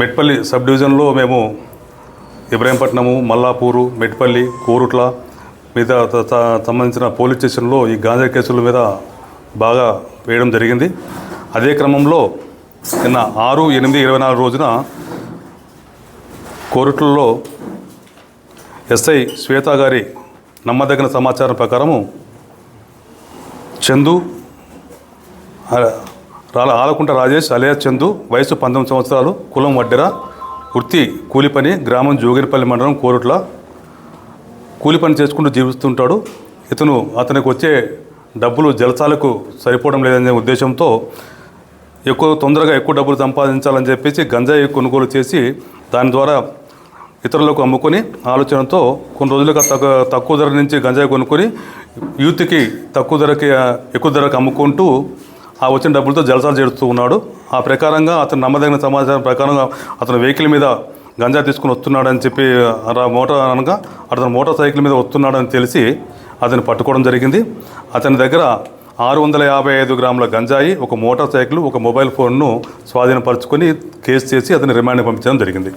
Metpally sub డివిజన్లో మేము ఇబ్రాహీంపట్నము మల్లాపూరు మెట్పల్లి కోరుట్ల మీద త- సంబంధించిన పోలీస్ స్టేషన్లో ఈ గాంజా కేసుల మీద బాగా వేయడం జరిగింది. అదే క్రమంలో నిన్న ఆరు ఎనిమిది ఇరవై నాలుగు రోజున కోరుట్లలో ఎస్ఐ శ్వేత గారి నమ్మదగిన సమాచారం ప్రకారము చందు రాల ఆలకుంట రాజేష్ అలియా చందు వయసు పంతొమ్మిది సంవత్సరాలు కులం వడ్డెర వృత్తి కూలిపని గ్రామం జోగినపల్లి మండలం కోరుట్ల. కూలిపని చేసుకుంటూ జీవిస్తుంటాడు. ఇతను అతనికి వచ్చే డబ్బులు జలసాలకు సరిపోవడం లేదనే ఉద్దేశంతో ఎక్కువ తొందరగా ఎక్కువ డబ్బులు సంపాదించాలని చెప్పేసి గంజాయి కొనుగోలు చేసి దాని ద్వారా ఇతరులకు అమ్ముకొని ఆలోచనతో కొన్ని రోజులుగా తక్కువ తక్కువ ధర నుంచి గంజాయి కొనుక్కొని యూత్కి తక్కువ ధరకి ఎక్కువ ధరకు అమ్ముకుంటూ ఆ వచ్చిన డబ్బులతో జలసాలు చేస్తూ ఉన్నాడు. ఆ ప్రకారంగా అతను నమ్మదగిన సమాచారం ప్రకారంగా అతను వెహికల్ మీద గంజా తీసుకుని వస్తున్నాడని చెప్పి మోటార్ అనగా అతను మోటార్ సైకిల్ మీద వస్తున్నాడని తెలిసి అతను పట్టుకోవడం జరిగింది. అతని దగ్గర ఆరు వందల యాభై ఐదు గ్రాముల గంజాయి ఒక మోటార్ సైకిల్ ఒక మొబైల్ ఫోన్ను స్వాధీనపరుచుకొని కేసు చేసి అతని రిమాండ్ పంపించడం జరిగింది.